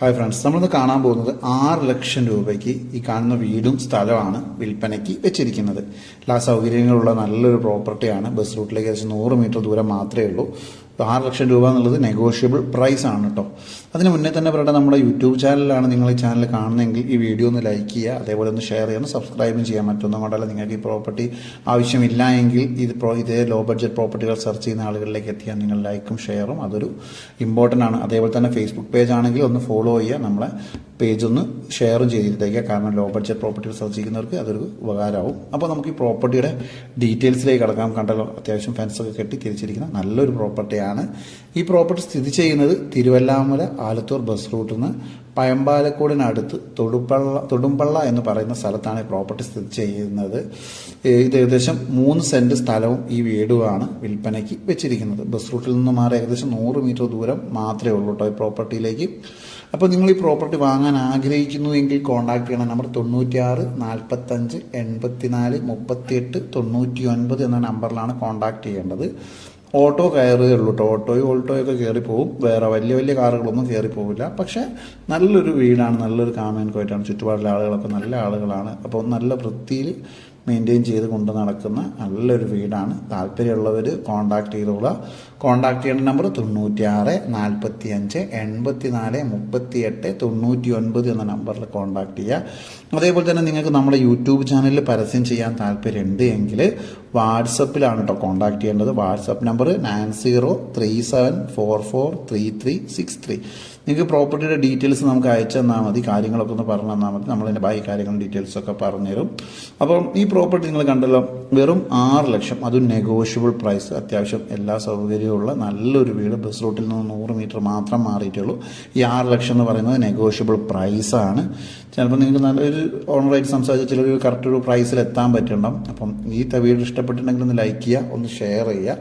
Hi friends നമ്മളിന്ന് കാണാൻ പോകുന്നത് ആറ് ലക്ഷം രൂപയ്ക്ക് ഈ കാണുന്ന വീടും സ്ഥലമാണ് വിൽപ്പനയ്ക്ക് വെച്ചിരിക്കുന്നത്. എല്ലാ സൗകര്യങ്ങളുള്ള നല്ലൊരു പ്രോപ്പർട്ടിയാണ് ബസ് റൂട്ടിലേക്ക് ഏകദേശം നൂറ് മീറ്റർ ദൂരം മാത്രമേ ഉള്ളൂ. ആറ് ലക്ഷം രൂപ എന്നുള്ളത് നെഗോഷ്യബിൾ പ്രൈസ് ആണ് കേട്ടോ അതിന് മുന്നേ തന്നെ പറയട്ടെ നമ്മുടെ യൂട്യൂബ് ചാനലിലാണ് നിങ്ങൾ ഈ ചാനൽ കാണുന്നതെങ്കിൽ ഈ വീഡിയോ ഒന്ന് ലൈക്ക് ചെയ്യുക അതേപോലെ ഒന്ന് ഷെയർ ചെയ്യണം സബ്സ്ക്രൈബും ചെയ്യാൻ മറ്റൊന്നും കൊണ്ടല്ല നിങ്ങൾക്ക് ഈ പ്രോപ്പർട്ടി ആവശ്യമില്ല എങ്കിൽ ഇത് ഇതേ ലോ ബഡ്ജറ്റ് പ്രോപ്പർട്ടികൾ സെർച്ച് ചെയ്യുന്ന ആളുകളിലേക്ക് എത്തിയാൽ നിങ്ങൾ ലൈക്കും ഷെയറും അതൊരു ഇമ്പോർട്ടന്റ് ആണ്. അതേപോലെ തന്നെ ഫേസ്ബുക്ക് പേജ് ആണെങ്കിൽ ഒന്ന് ഫോളോ ചെയ്യുക നമ്മളെ പേജ് ഒന്ന് ഷെയറും ചെയ്തിട്ടേക്കുക കാരണം ലോ ബഡ്ജറ്റ് പ്രോപ്പർട്ടികൾ സെർച്ച് ചെയ്യുന്നവർക്ക് അതൊരു ഉപകാരമാവും. അപ്പോൾ നമുക്ക് ഈ പ്രോപ്പർട്ടിയുടെ ഡീറ്റെയിൽസിലേക്ക് കടക്കാം. കണ്ടല്ലോ അത്യാവശ്യം ഫെൻസൊക്കെ കെട്ടി തിരിച്ചിരിക്കുന്ന നല്ലൊരു പ്രോപ്പർട്ടിയാണ് ഈ പ്രോപ്പർട്ടി സ്ഥിതി ചെയ്യുന്നത് തിരുവല്ലാമല ആലത്തൂർ ബസ് റൂട്ടിൽ നിന്ന് പയമ്പാലക്കോടിനടുത്ത് തൊടുപ്പള്ള തൊടുമ്പള്ള എന്ന് പറയുന്ന സ്ഥലത്താണ് ഈ പ്രോപ്പർട്ടി സ്ഥിതി ചെയ്യുന്നത്. ഇത് ഏകദേശം മൂന്ന് സെന്റ് സ്ഥലവും ഈ വീടുമാണ് വിൽപ്പനയ്ക്ക് വെച്ചിരിക്കുന്നത്. ബസ് റൂട്ടിൽ നിന്ന് മാറി ഏകദേശം നൂറ് മീറ്റർ ദൂരം മാത്രമേ ഉള്ളൂ കേട്ടോ ഈ പ്രോപ്പർട്ടിയിലേക്ക് അപ്പോൾ നിങ്ങൾ ഈ പ്രോപ്പർട്ടി വാങ്ങാൻ ആഗ്രഹിക്കുന്നു എങ്കിൽ കോൺടാക്ട് ചെയ്യണം. നമ്പർ തൊണ്ണൂറ്റിയാറ് നാൽപ്പത്തഞ്ച് എൺപത്തിനാല് മുപ്പത്തിയെട്ട് തൊണ്ണൂറ്റി ഒൻപത് എന്ന നമ്പറിലാണ് കോൺടാക്ട് ചെയ്യേണ്ടത്. ഓട്ടോ കയറുകയേ ഉള്ളൂ കേട്ടോ ഓട്ടോയും ഓൾട്ടോയൊക്കെ കയറി പോകും വേറെ വലിയ വലിയ കാറുകളൊന്നും കയറിപ്പോവില്ല. പക്ഷേ നല്ലൊരു വീടാണ് നല്ലൊരു കാമേൻകോയിട്ടാണ് ചുറ്റുപാടിലെ ആളുകളൊക്കെ നല്ല ആളുകളാണ്. അപ്പോൾ നല്ല വൃത്തിയിൽ മെയിന്റെയിൻ ചെയ്ത് കൊണ്ട് നടക്കുന്ന നല്ലൊരു വീടാണ്. താല്പര്യമുള്ളവർ കോൺടാക്ട് ചെയ്തോളുക. കോൺടാക്ട് ചെയ്യേണ്ട നമ്പർ തൊണ്ണൂറ്റിയാറ് നാൽപ്പത്തി അഞ്ച് എൺപത്തി നാല് മുപ്പത്തി എട്ട് തൊണ്ണൂറ്റി ഒൻപത് എന്ന നമ്പറിൽ കോൺടാക്ട് ചെയ്യുക. അതേപോലെ തന്നെ നിങ്ങൾക്ക് നമ്മുടെ യൂട്യൂബ് ചാനലിൽ പരസ്യം ചെയ്യാൻ താല്പര്യമുണ്ട് എങ്കിൽ വാട്സപ്പിലാണ് കേട്ടോ കോൺടാക്ട് ചെയ്യേണ്ടത്. WhatsApp number nine zero three seven four four three three six three. നിങ്ങൾക്ക് പ്രോപ്പർട്ടിയുടെ ഡീറ്റെയിൽസ് നമുക്ക് അയച്ചു തന്നാൽ മതി. കാര്യങ്ങളൊക്കെ ഒന്ന് പറഞ്ഞു തന്നാൽ മതി. നമ്മളതിന്റെ ബാക്കി കാര്യങ്ങളും ഡീറ്റെയിൽസൊക്കെ പറഞ്ഞുതരും. അപ്പം ഈ പ്രോപ്പർട്ടി നിങ്ങൾ കണ്ടല്ലോ വെറും ആറ് ലക്ഷം. അതും നെഗോഷ്യബിൾ പ്രൈസ് അത്യാവശ്യം എല്ലാ സൗകര്യമുള്ള നല്ലൊരു വീട്. ബസ് റൂട്ടിൽ നിന്ന് നൂറ് മീറ്റർ മാത്രം മാറിയിട്ടുള്ളൂ. ഈ ആറ് ലക്ഷം എന്ന് പറയുന്നത് നെഗോഷ്യബിൾ പ്രൈസാണ് ചിലപ്പോൾ നിങ്ങൾക്ക് നല്ലൊരു ഓണറായിട്ട് സംസാരിച്ച ചിലർ കറക്റ്റ് ഒരു പ്രൈസിൽ എത്താൻ പറ്റണം അപ്പം ഈ വീട് ഇഷ്ടപ്പെട്ടിട്ടുണ്ടെങ്കിൽ ഒന്ന് ലൈക്ക് ചെയ്യുക ഒന്ന് ഷെയർ ചെയ്യുക.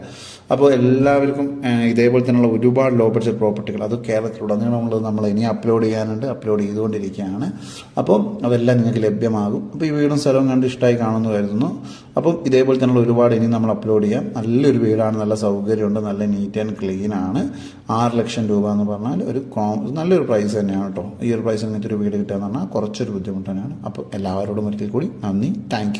അപ്പോൾ എല്ലാവർക്കും ഇതേപോലെ തന്നെയുള്ള ഒരുപാട് ലോ ബഡ്ജറ്റ് പ്രോപ്പർട്ടികൾ അത് കേരളത്തിലുടനീളമുള്ളത് നമ്മൾ ഇനി അപ്ലോഡ് ചെയ്യാനുണ്ട്. അപ്ലോഡ് ചെയ്തുകൊണ്ടിരിക്കുകയാണ്. അപ്പം അതെല്ലാം നിങ്ങൾക്ക് ലഭ്യമാകും. അപ്പോൾ ഈ വീടും സ്ഥലവും കണ്ട് ഇഷ്ടമായി കാണുമെന്ന് കരുതുന്നു. അപ്പം ഇതേപോലെ തന്നെയുള്ള ഒരുപാട് ഇനി നമ്മൾ അപ്ലോഡ് ചെയ്യാം. നല്ലൊരു വീടാണ്. നല്ല സൗകര്യമുണ്ട്. നല്ല നീറ്റ് ആൻഡ് ക്ലീൻ ആണ്. ആറ് ലക്ഷം രൂപ എന്ന് പറഞ്ഞാൽ ഒരു നല്ലൊരു പ്രൈസ് തന്നെയാണ് കേട്ടോ. ഈ ഒരു പ്രൈസ് ഇങ്ങനത്തെ ഒരു വീട് കിട്ടുക എന്ന് പറഞ്ഞാൽ കുറച്ചൊരു ബുദ്ധിമുട്ട് തന്നെയാണ്. അപ്പോൾ എല്ലാവരോടും ഒരിക്കൽ കൂടി നന്ദി. താങ്ക്